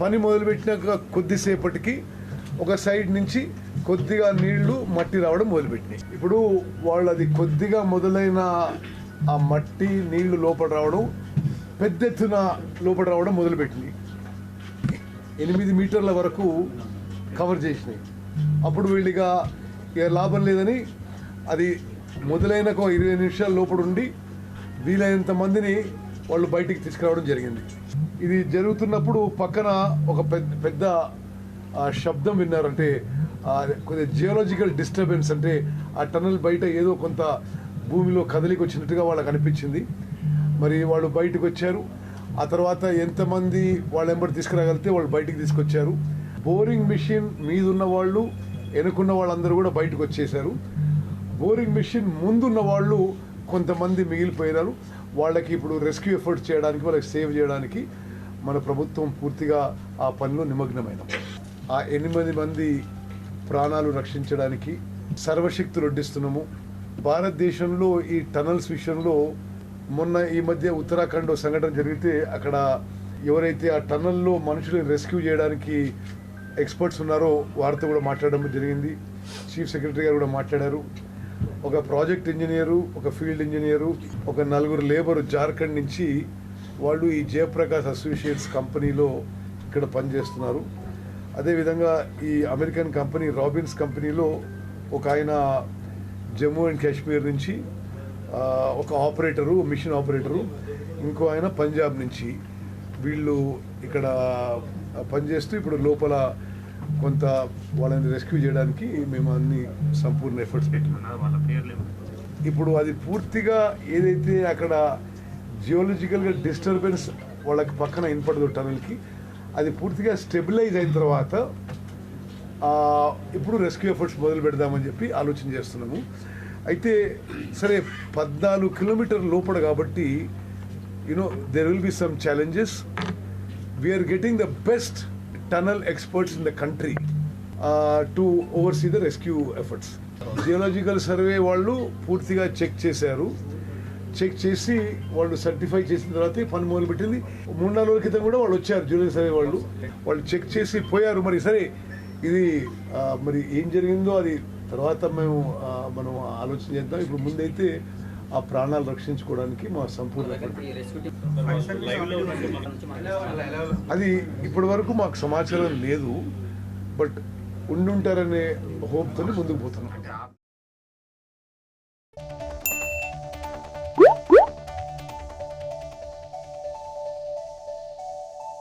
పని మొదలుపెట్టినాక కొద్దిసేపటికి ఒక సైడ్ నుంచి కొద్దిగా నీళ్ళు మట్టి రావడం మొదలుపెట్టినాయి. ఇప్పుడు వాళ్ళు అది కొద్దిగా మొదలైన ఆ మట్టి నీళ్ళు లోపల రావడం పెద్ద ఎత్తున లోపల రావడం మొదలుపెట్టింది. ఎనిమిది మీటర్ల వరకు కవర్ చేసినాయి. అప్పుడు వీళ్ళిగా ఇక లాభం లేదని అది మొదలైన ఒక ఇరవై నిమిషాల లోపల ఉండి వీలైనంత మందిని వాళ్ళు బయటికి తీసుకురావడం జరిగింది. ఇది జరుగుతున్నప్పుడు పక్కన ఒక పెద్ద పెద్ద శబ్దం విన్నారంటే కొద్దిగా జియోలాజికల్ డిస్టర్బెన్స్ అంటే ఆ టనల్ బయట ఏదో కొంత భూమిలో కదలికి వచ్చినట్టుగా వాళ్ళకి అనిపించింది. మరి వాళ్ళు బయటకు వచ్చారు ఆ తర్వాత ఎంతమంది వాళ్ళ ఎంబడి తీసుకురాగలిగితే వాళ్ళు బయటికి తీసుకొచ్చారు. బోరింగ్ మిషన్ మీద ఉన్న వాళ్ళు వెనుకున్న వాళ్ళందరూ కూడా బయటకు వచ్చేసారు బోరింగ్ మిషన్ ముందున్న వాళ్ళు కొంతమంది మిగిలిపోయినారు. వాళ్ళకి ఇప్పుడు రెస్క్యూ ఎఫర్ట్ చేయడానికి వాళ్ళకి సేవ్ చేయడానికి మన ప్రభుత్వం పూర్తిగా ఆ పనిలో నిమగ్నమైన. ఆ ఎనిమిది మంది ప్రాణాలు రక్షించడానికి సర్వశక్తులు వడ్డిస్తున్నాము భారతదేశంలో ఈ టనల్స్ విషయంలో మొన్న ఈ మధ్య ఉత్తరాఖండ్ సంఘటన జరిగితే అక్కడ ఎవరైతే ఆ టనల్లో మనుషులను రెస్క్యూ చేయడానికి ఎక్స్పర్ట్స్ ఉన్నారో వారితో కూడా మాట్లాడడం జరిగింది. చీఫ్ సెక్రటరీ గారు కూడా మాట్లాడారు. ఒక ప్రాజెక్ట్ ఇంజనీరు ఒక ఫీల్డ్ ఇంజనీరు ఒక నలుగురు లేబరు జార్ఖండ్ నుంచి వాళ్ళు ఈ జయప్రకాష్ అసోసియేట్స్ కంపెనీలో ఇక్కడ పనిచేస్తున్నారు. అదేవిధంగా ఈ అమెరికన్ కంపెనీ రాబిన్స్ కంపెనీలో ఒక ఆయన జమ్మూ అండ్ కాశ్మీర్ నుంచి ఒక ఆపరేటరు మిషన్ ఆపరేటరు ఇంకో ఆయన పంజాబ్ నుంచి. వీళ్ళు ఇక్కడ పనిచేస్తూ ఇప్పుడు లోపల కొంత వాళ్ళని రెస్క్యూ చేయడానికి మేము అన్ని సంపూర్ణ ఎఫర్ట్స్ పెట్టినాం. ఇప్పుడు అది పూర్తిగా ఏదైతే అక్కడ జియోలజికల్గా డిస్టర్బెన్స్ వాళ్ళకి పక్కన ఇన్పడదు టనల్కి. అది పూర్తిగా స్టెబిలైజ్ అయిన తర్వాత ఇప్పుడు రెస్క్యూ ఎఫర్ట్స్ మొదలు పెడదామని చెప్పి ఆలోచన చేస్తున్నాము. అయితే సరే పద్నాలుగు కిలోమీటర్ లోపల కాబట్టి you know there will be some challenges we are getting the best tunnel experts in the country to oversee the rescue efforts geological survey వాళ్ళు పూర్తిగా చెక్ చేశారు. చెక్ చేసి వాళ్ళు సర్టిఫై చేసిన తర్వాత పని మొదలుపెట్టింది. మూడు నాలుగు రోజుల క్రితం కూడా వాళ్ళు వచ్చారు జూనియర్ సర్వే వాళ్ళు. వాళ్ళు చెక్ చేసి పోయారు మరి. సరే ఇది మరి ఏం జరిగిందో అది తర్వాత మేము మనం ఆలోచన చేద్దాం. ఇప్పుడు ముందైతే ఆ ప్రాణాలు రక్షించుకోవడానికి మా సంపూర్ణ అది ఇప్పటి వరకు మాకు సమాచారం లేదు. బట్ ఉండుంటారనే హోప్తో ముందుకు పోతున్నాం.